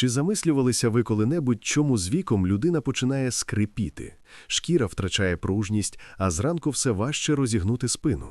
Чи замислювалися ви коли-небудь, чому з віком людина починає скрипіти? Шкіра втрачає пружність, а зранку все важче розігнути спину.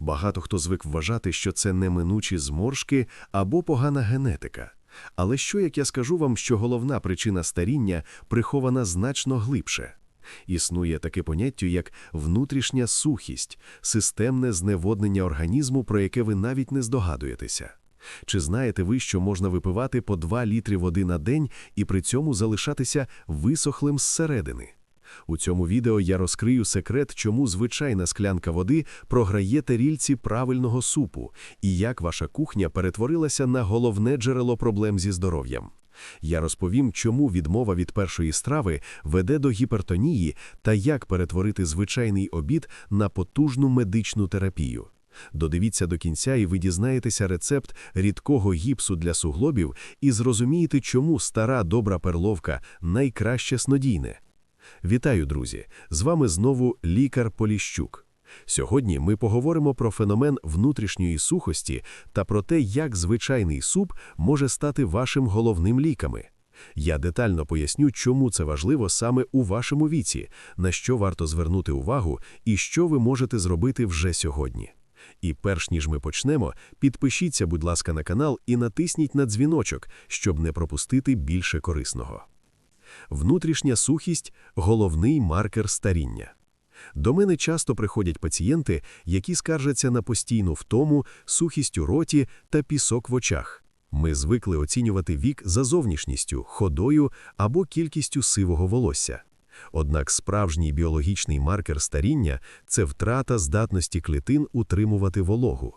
Багато хто звик вважати, що це неминучі зморшки або погана генетика. Але що, як я скажу вам, що головна причина старіння прихована значно глибше? Існує таке поняття, як внутрішня сухість, системне зневоднення організму, про яке ви навіть не здогадуєтеся. Чи знаєте ви, що можна випивати по 2 літри води на день і при цьому залишатися висохлим зсередини? У цьому відео я розкрию секрет, чому звичайна склянка води програє тарільці правильного супу і як ваша кухня перетворилася на головне джерело проблем зі здоров'ям. Я розповім, чому відмова від першої страви веде до гіпертонії та як перетворити звичайний обід на потужну медичну терапію. Додивіться до кінця, і ви дізнаєтеся рецепт рідкого гіпсу для суглобів і зрозумієте, чому стара добра перловка найкраще снодійне. Вітаю, друзі! З вами знову лікар Поліщук. Сьогодні ми поговоримо про феномен внутрішньої сухості та про те, як звичайний суп може стати вашим головним ліками. Я детально поясню, чому це важливо саме у вашому віці, на що варто звернути увагу і що ви можете зробити вже сьогодні. І перш ніж ми почнемо, підпишіться, будь ласка, на канал і натисніть на дзвіночок, щоб не пропустити більше корисного. Внутрішня сухість головний маркер старіння. До мене часто приходять пацієнти, які скаржаться на постійну втому, сухість у роті та пісок в очах. Ми звикли оцінювати вік за зовнішністю, ходою або кількістю сивого волосся. Однак справжній біологічний маркер старіння це втрата здатності клітин утримувати вологу.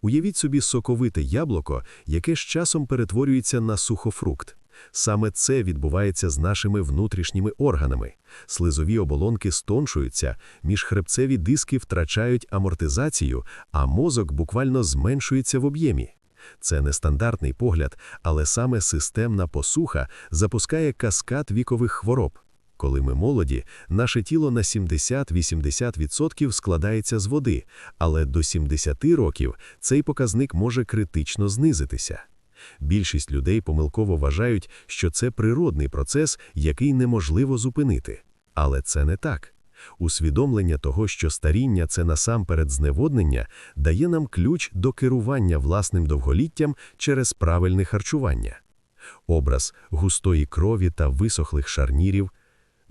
Уявіть собі соковите яблуко, яке з часом перетворюється на сухофрукт. Саме це відбувається з нашими внутрішніми органами. Слизові оболонки стоншуються, міжхребцеві диски втрачають амортизацію, а мозок буквально зменшується в об'ємі. Це нестандартний погляд, але саме системна посуха запускає каскад вікових хвороб. Коли ми молоді, наше тіло на 70-80% складається з води, але до 70 років цей показник може критично знизитися. Більшість людей помилково вважають, що це природний процес, який неможливо зупинити. Але це не так. Усвідомлення того, що старіння це насамперед зневоднення, дає нам ключ до керування власним довголіттям через правильне харчування. Образ густої крові та висохлих шарнірів.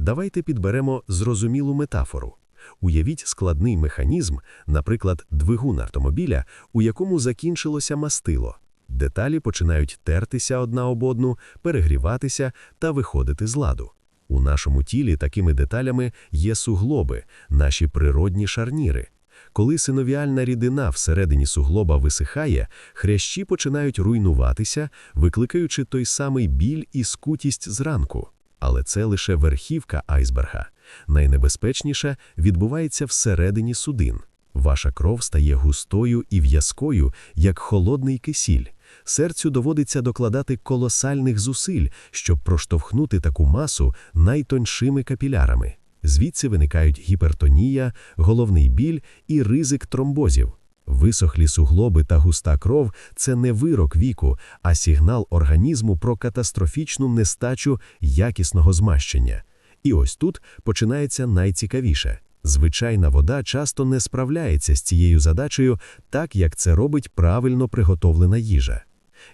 Давайте підберемо зрозумілу метафору. Уявіть складний механізм, наприклад, двигун автомобіля, у якому закінчилося мастило. Деталі починають тертися одна об одну, перегріватися та виходити з ладу. У нашому тілі такими деталями є суглоби, наші природні шарніри. Коли синовіальна рідина всередині суглоба висихає, хрящі починають руйнуватися, викликаючи той самий біль і скутість зранку. Але це лише верхівка айсберга. Найнебезпечніше відбувається всередині судин. Ваша кров стає густою і в'язкою, як холодний кисіль. Серцю доводиться докладати колосальних зусиль, щоб проштовхнути таку масу найтоншими капілярами. Звідси виникають гіпертонія, головний біль і ризик тромбозів. Висохлі суглоби та густа кров це не вирок віку, а сигнал організму про катастрофічну нестачу якісного змащення. І ось тут починається найцікавіше. Звичайна вода часто не справляється з цією задачею так, як це робить правильно приготовлена їжа.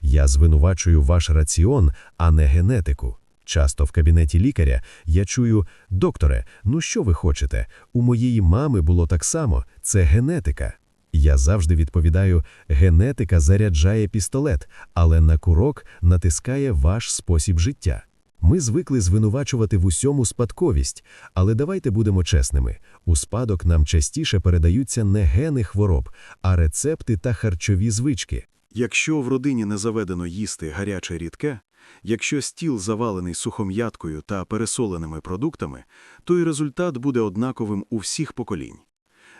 Я звинувачую ваш раціон, а не генетику. Часто в кабінеті лікаря я чую, докторе, ну що ви хочете? У моєї мами було так само, це генетика. Я завжди відповідаю: генетика заряджає пістолет, але на курок натискає ваш спосіб життя. Ми звикли звинувачувати в усьому спадковість, але давайте будемо чесними: у спадок нам частіше передаються не гени хвороб, а рецепти та харчові звички. Якщо в родині не заведено їсти гаряче рідке, якщо стіл завалений сухом'яткою та пересоленими продуктами, то і результат буде однаковим у всіх поколінь.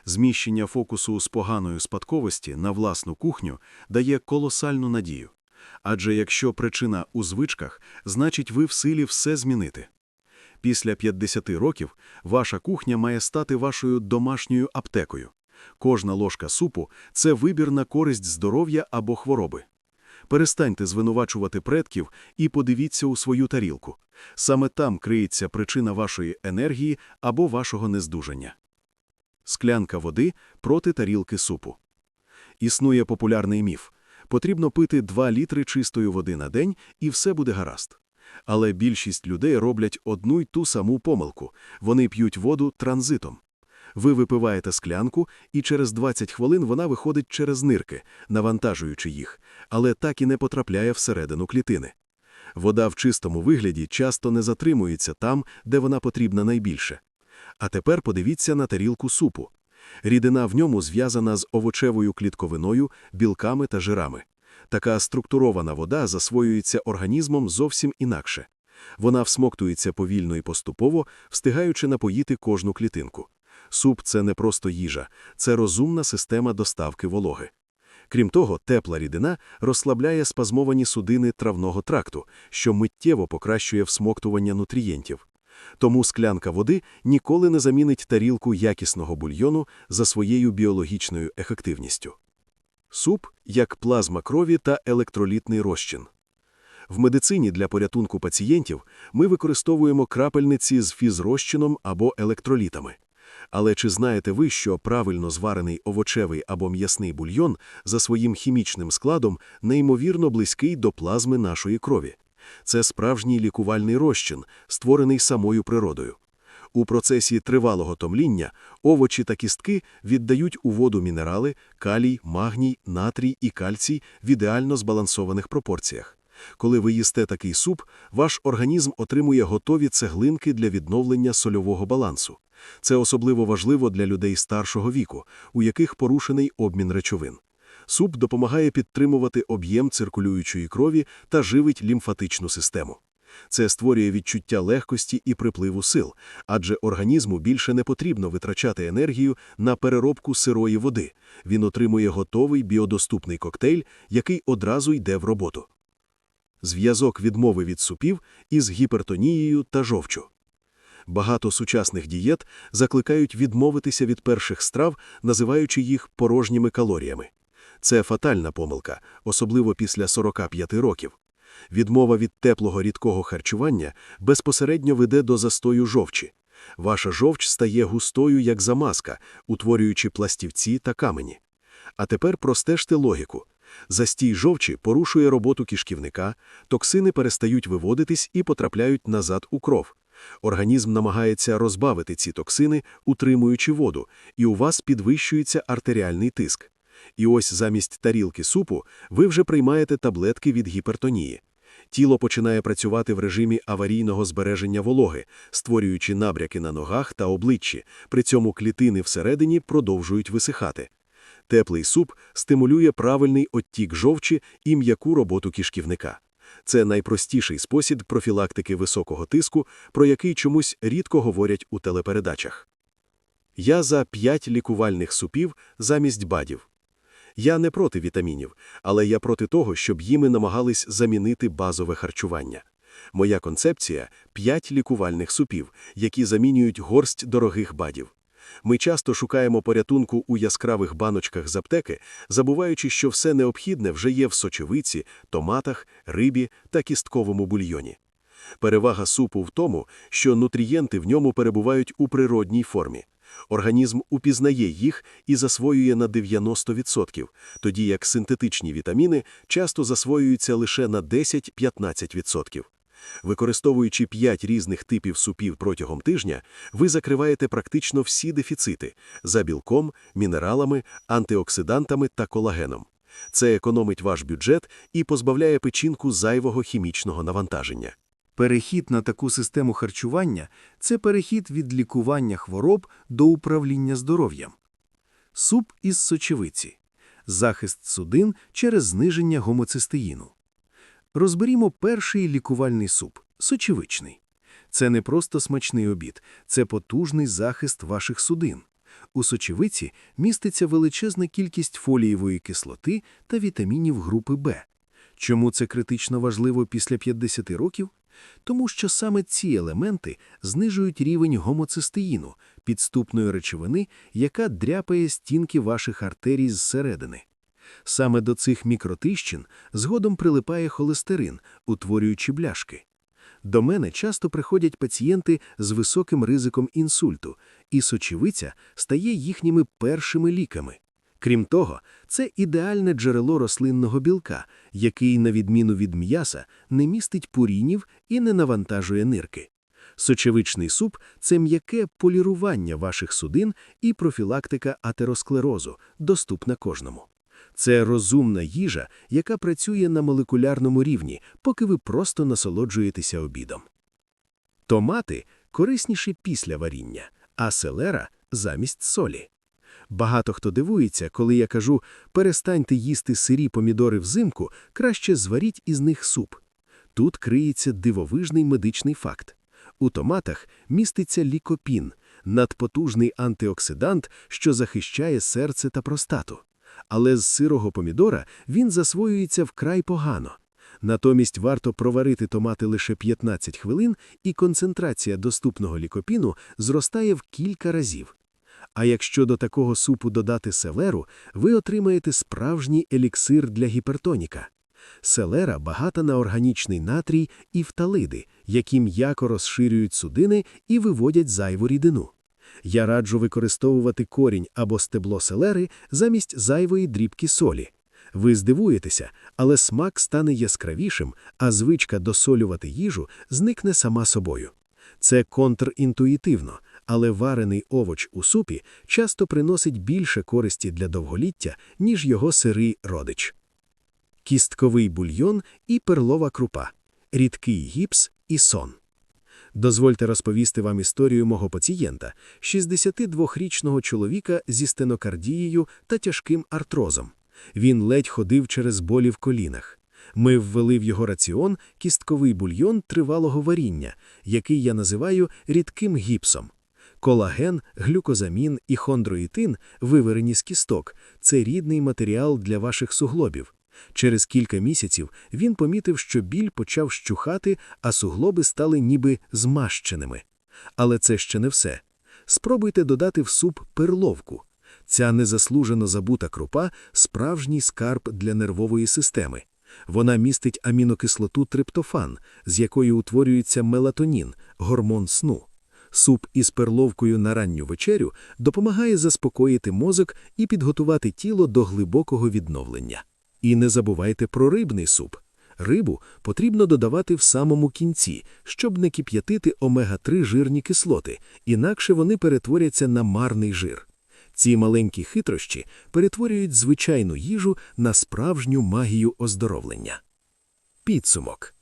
Зміщення фокусу з поганої спадковості на власну кухню дає колосальну надію. Адже якщо причина у звичках, значить ви в силі все змінити. Після 50 років ваша кухня має стати вашою домашньою аптекою. Кожна ложка супу це вибір на користь здоров'я або хвороби. Перестаньте звинувачувати предків і подивіться у свою тарілку. Саме там криється причина вашої енергії або вашого нездужання. Склянка води проти тарілки супу. Існує популярний міф. Потрібно пити 2 літри чистої води на день, і все буде гаразд. Але більшість людей роблять одну й ту саму помилку. Вони п'ють воду транзитом. Ви випиваєте склянку, і через 20 хвилин вона виходить через нирки, навантажуючи їх, але так і не потрапляє всередину клітини. Вода в чистому вигляді часто не затримується там, де вона потрібна найбільше. А тепер подивіться на тарілку супу. Рідина в ньому зв'язана з овочевою клітковиною, білками та жирами. Така структурована вода засвоюється організмом зовсім інакше. Вона всмоктується повільно і поступово, встигаючи напоїти кожну клітинку. Суп – це не просто їжа, це розумна система доставки вологи. Крім того, тепла рідина розслабляє спазмовані судини травного тракту, що миттєво покращує всмоктування нутрієнтів. Тому склянка води ніколи не замінить тарілку якісного бульйону за своєю біологічною ефективністю. Суп як плазма крові та електролітний розчин. В медицині для порятунку пацієнтів ми використовуємо крапельниці з фізрозчином або електролітами. Але чи знаєте ви, що правильно зварений овочевий або м'ясний бульйон за своїм хімічним складом неймовірно близький до плазми нашої крові? Це справжній лікувальний розчин, створений самою природою. У процесі тривалого томління овочі та кістки віддають у воду мінерали, калій, магній, натрій і кальцій в ідеально збалансованих пропорціях. Коли ви їсте такий суп, ваш організм отримує готові цеглинки для відновлення сольового балансу. Це особливо важливо для людей старшого віку, у яких порушений обмін речовин. Суп допомагає підтримувати об'єм циркулюючої крові та живить лімфатичну систему. Це створює відчуття легкості і припливу сил, адже організму більше не потрібно витрачати енергію на переробку сирої води. Він отримує готовий біодоступний коктейль, який одразу йде в роботу. Зв'язок відмови від супів із гіпертонією та жовчу. Багато сучасних дієт закликають відмовитися від перших страв, називаючи їх порожніми калоріями. Це фатальна помилка, особливо після 45 років. Відмова від теплого рідкого харчування безпосередньо веде до застою жовчі. Ваша жовч стає густою, як замазка, утворюючи пластівці та камені. А тепер простежте логіку. Застій жовчі порушує роботу кишківника, токсини перестають виводитись і потрапляють назад у кров. Організм намагається розбавити ці токсини, утримуючи воду, і у вас підвищується артеріальний тиск. І ось замість тарілки супу ви вже приймаєте таблетки від гіпертонії. Тіло починає працювати в режимі аварійного збереження вологи, створюючи набряки на ногах та обличчі, при цьому клітини всередині продовжують висихати. Теплий суп стимулює правильний оттік жовчі і м'яку роботу кишківника. Це найпростіший спосіб профілактики високого тиску, про який чомусь рідко говорять у телепередачах. Я за 5 лікувальних супів замість бадів. Я не проти вітамінів, але я проти того, щоб їми намагались замінити базове харчування. Моя концепція – 5 лікувальних супів, які замінюють горсть дорогих бадів. Ми часто шукаємо порятунку у яскравих баночках з аптеки, забуваючи, що все необхідне вже є в сочевиці, томатах, рибі та кістковому бульйоні. Перевага супу в тому, що нутрієнти в ньому перебувають у природній формі. Організм упізнає їх і засвоює на 90%, тоді як синтетичні вітаміни часто засвоюються лише на 10-15%. Використовуючи 5 різних типів супів протягом тижня, ви закриваєте практично всі дефіцити за білком, мінералами, антиоксидантами та колагеном. Це економить ваш бюджет і позбавляє печінку зайвого хімічного навантаження. Перехід на таку систему харчування – це перехід від лікування хвороб до управління здоров'ям. Суп із сочевиці. Захист судин через зниження гомоцистеїну. Розберімо перший лікувальний суп – сочевичний. Це не просто смачний обід, це потужний захист ваших судин. У сочевиці міститься величезна кількість фолієвої кислоти та вітамінів групи Б. Чому це критично важливо після 50 років? Тому що саме ці елементи знижують рівень гомоцистеїну, підступної речовини, яка дряпає стінки ваших артерій зсередини. Саме до цих мікротріщин згодом прилипає холестерин, утворюючи бляшки. До мене часто приходять пацієнти з високим ризиком інсульту, і сочевиця стає їхніми першими ліками. Крім того, це ідеальне джерело рослинного білка, який, на відміну від м'яса, не містить пурінів і не навантажує нирки. Сочевичний суп це м'яке полірування ваших судин і профілактика атеросклерозу, доступна кожному. Це розумна їжа, яка працює на молекулярному рівні, поки ви просто насолоджуєтеся обідом. Томати корисніші після варіння, а селера замість солі. Багато хто дивується, коли я кажу перестаньте їсти сирі помідори взимку, краще зваріть із них суп. Тут криється дивовижний медичний факт. У томатах міститься лікопін, надпотужний антиоксидант, що захищає серце та простату. Але з сирого помідора він засвоюється вкрай погано. Натомість варто проварити томати лише 15 хвилин, і концентрація доступного лікопіну зростає в кілька разів. А якщо до такого супу додати селеру, ви отримаєте справжній еліксир для гіпертоніка. Селера багата на органічний натрій і фталиди, які м'яко розширюють судини і виводять зайву рідину. Я раджу використовувати корінь або стебло селери замість зайвої дрібки солі. Ви здивуєтеся, але смак стане яскравішим, а звичка досолювати їжу зникне сама собою. Це контрінтуїтивно, але варений овоч у супі часто приносить більше користі для довголіття, ніж його сирий родич. Кістковий бульйон і перлова крупа, рідкий гіпс і сон. Дозвольте розповісти вам історію мого пацієнта, 62-річного чоловіка зі стенокардією та тяжким артрозом. Він ледь ходив через болі в колінах. Ми ввели в його раціон кістковий бульйон тривалого варіння, який я називаю рідким гіпсом. Колаген, глюкозамін і хондроїтин, виварені з кісток, це рідний матеріал для ваших суглобів. Через кілька місяців він помітив, що біль почав щухати, а суглоби стали ніби змащеними. Але це ще не все. Спробуйте додати в суп перловку. Ця незаслужено забута крупа справжній скарб для нервової системи. Вона містить амінокислоту триптофан, з якою утворюється мелатонін, гормон сну. Суп із перловкою на ранню вечерю допомагає заспокоїти мозок і підготувати тіло до глибокого відновлення. І не забувайте про рибний суп. Рибу потрібно додавати в самому кінці, щоб не кип'ятити омега-3 жирні кислоти, інакше вони перетворяться на марний жир. Ці маленькі хитрощі перетворюють звичайну їжу на справжню магію оздоровлення. Підсумок.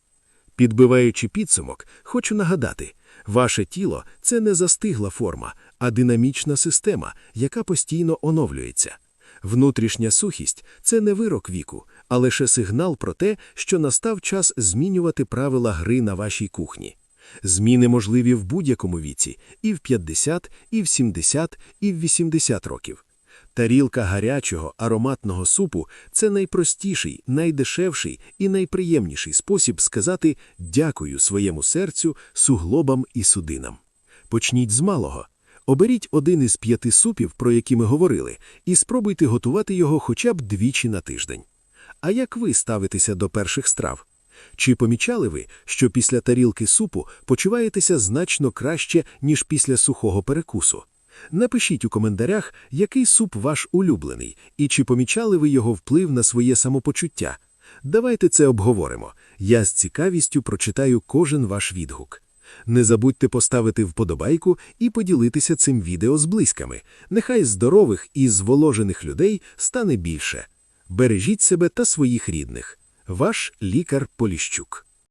Підбиваючи підсумок, хочу нагадати, ваше тіло це не застигла форма, а динамічна система, яка постійно оновлюється. Внутрішня сухість це не вирок віку, а лише сигнал про те, що настав час змінювати правила гри на вашій кухні. Зміни можливі в будь-якому віці і в 50, і в 70, і в 80 років. Тарілка гарячого ароматного супу це найпростіший, найдешевший і найприємніший спосіб сказати дякую своєму серцю, суглобам і судинам. Почніть з малого. Оберіть один із п'яти супів, про які ми говорили, і спробуйте готувати його хоча б двічі на тиждень. А як ви ставитеся до перших страв? Чи помічали ви, що після тарілки супу почуваєтеся значно краще, ніж після сухого перекусу? Напишіть у коментарях, який суп ваш улюблений, і чи помічали ви його вплив на своє самопочуття. Давайте це обговоримо. Я з цікавістю прочитаю кожен ваш відгук. Не забудьте поставити вподобайку і поділитися цим відео з близькими. Нехай здорових і зволожених людей стане більше. Бережіть себе та своїх рідних. Ваш лікар Поліщук.